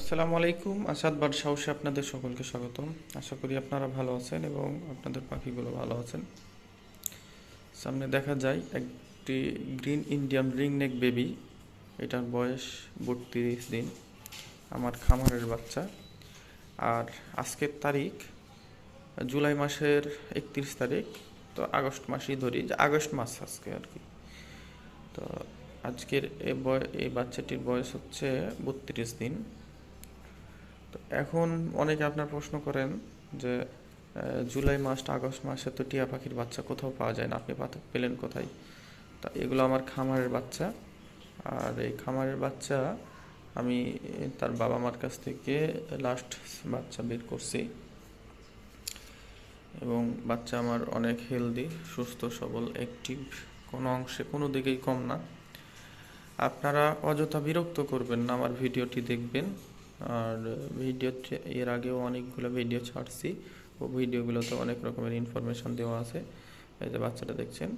আসসালামু আলাইকুম। আসাদ বাদ সাহসে আপনাদের সকলকে স্বাগতম। আশা করি আপনারা ভালো আছেন এবং আপনাদের পাখিগুলো ভালো আছেন। সামনে দেখা যায় একটি green Indian ring neck baby. এটার বয়স বত্রিশ দিন। আমার খামারের বাচ্চা। আর আজকের তারিখ জুলাই মাসের একত্রিশ তারিখ। তো আগস্ট মাসেই ধরি। যে আগস্ট মাস আজকে আর কি। তো আজকের এ বয় এই বাচ্চাটির বয়স হচ্ছে বত্রিশ দিন। তো এখন অনেকে আপনার প্রশ্ন করেন যে জুলাই মাসটা আগস্ট মাসে তো টিয়া পাখির বাচ্চা কোথাও পাওয়া যায় না, আপনি পেলেন কোথায়? তা এগুলো আমার খামারের বাচ্চা। আর এই খামারের বাচ্চা আমি তার বাবা মার কাছ থেকে লাস্ট বাচ্চা বের করছি। এবং বাচ্চা আমার অনেক হেলদি সুস্থ, সবল অ্যাক্টিভ কোনো অংশে কোনো দিকেই কম না। আপনারা অযথা বিরক্ত করবেন না, আমার ভিডিওটি দেখবেন। আর ভিডিও এর আগেও অনেকগুলো ভিডিও ছাড়ছি। ও ভিডিওগুলোতে অনেক রকমের ইনফরমেশন দেওয়া আছে। এই যে বাচ্চাটা দেখছেন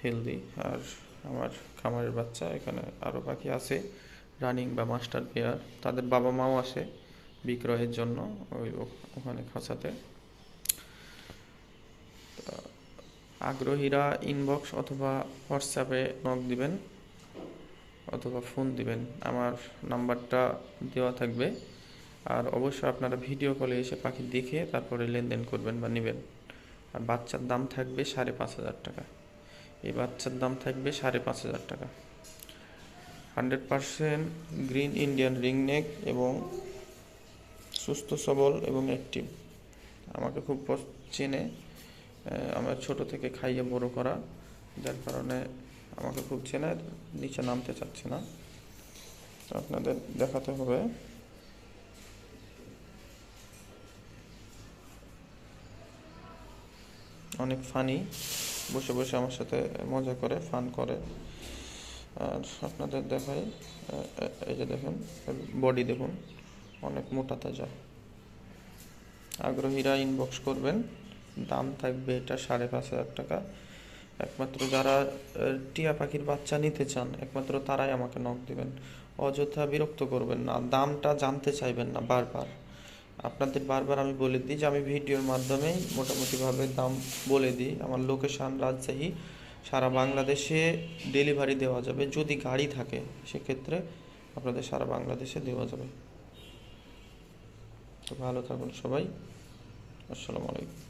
হেলদি আর আমার খামারের বাচ্চা, এখানে আরও পাখি আছে রানিং বা মাস্টার পেয়ার তাদের বাবা মাও আসে বিক্রয়ের জন্য ওই ওখানে খাঁচাতে। আগ্রহীরা ইনবক্স অথবা হোয়াটসঅ্যাপে নক দিবেন। অথবা ফোন দিবেন। আমার নাম্বারটা দেওয়া থাকবে। আর অবশ্যই আপনারা ভিডিও কলে এসে পাখি দেখে তারপরে লেনদেন করবেন বা নেবেন। আর বাচ্চার দাম থাকবে সাড়ে পাঁচ হাজার টাকা। এই বাচ্চার দাম থাকবে সাড়ে পাঁচ হাজার টাকা। Hundred percent green Indian ring neck এবং সুস্থ, সবল এবং অ্যাক্টিভ। আমাকে খুব চেনে। আমার ছোট থেকে খাইয়ে বড় করা, যার কারণে আমাকে খুব চেনে নিচে নামতে চাচ্ছে না। তো আপনাদের দেখাতে হবে। অনেক ফানি। বসে বসে আমার সাথে মজা করে, ফান করে। আর আপনাদের দেখাই এই যে দেখেন বডি দেখুন, অনেক মোটা তাজা। আগ্রহীরা ইনবক্স করবেন, দাম থাকবে এটা সাড়ে পাঁচ হাজার টাকা। একমাত্র যারা টিয়া পাখির বাচ্চা নিতে চান, একমাত্র তারাই আমাকে নক দিবেন। অযথা বিরক্ত করবেন না, দামটা জানতে চাইবেন না বারবার। আপনাদের বারবার আমি বলে দিই যে, আমি ভিডিওর মাধ্যমেই মোটামুটিভাবে দাম বলে দিই। আমার লোকেশান রাজশাহী, সারা বাংলাদেশে ডেলিভারি দেওয়া যাবে। যদি গাড়ি থাকে, সেক্ষেত্রে আপনাদের সারা বাংলাদেশে দেওয়া যাবে। তো ভালো থাকুন সবাই। আসসালামু আলাইকুম।